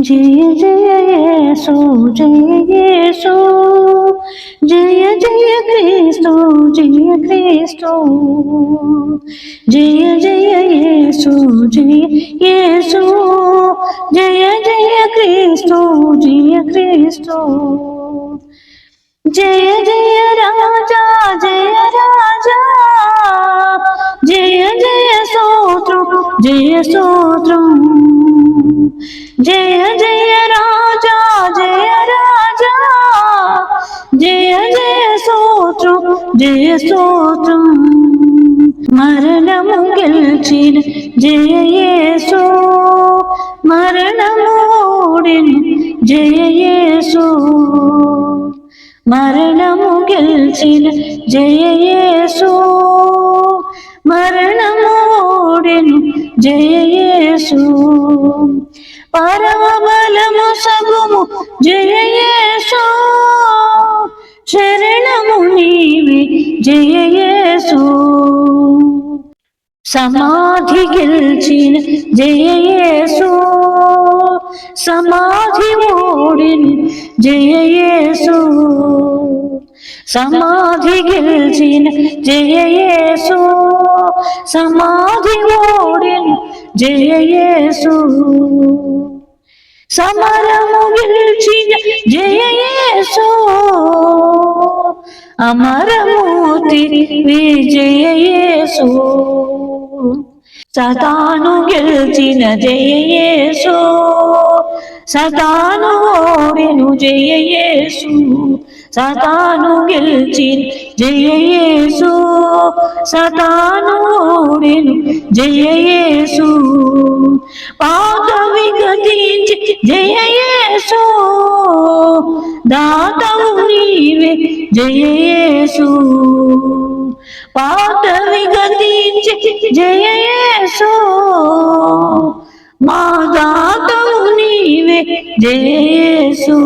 జయ జయ యేసు జయ యేసు. జయ జయ క్రీస్తు జయ క్రీస్తు. జయ జయ యేసు జయ యేసు. జయ జయ క్రీస్తు జయ క్రీస్తు. జయ జయ రాజా జయ రాజా. జయ జయ స్తోత్రం జయ స్తోత్రం జయ జయ రాజా జయ రాజా జయ జయ స్తోత్రం జయ స్తోత్రం మరణము గెలిచిన జయ యేసు మరణము ఓడిను జయ యేసు మరణము గెలిచిన జయ యేసు మరణము ఓడెను జయ యేసు పరమబలము సగుము జయ యేసు శరణము నీవి జయ యేసు సమాధి గెలిచిన జయ యేసు సమాధి ఓడిన జయ యేసు సమాధి గెలిచిన జయ యేసు సమాధి ఓడిన జయ యేసు. సమరము గెలిచిన జయ యేసు. అమరమూర్తి విజయ యేసు. సతాను గెలిచిన జయ యేసు. సతాను విను జయ యేసు. సతాను గెలిచిన జయేసు యేసు సతాను ఓడిను జయ పాత విగతించి జయేసు దాతవు నీవే జయేసు యేసు. పాత విగతించి జయేసు మా దాతవు నీవే జయేసు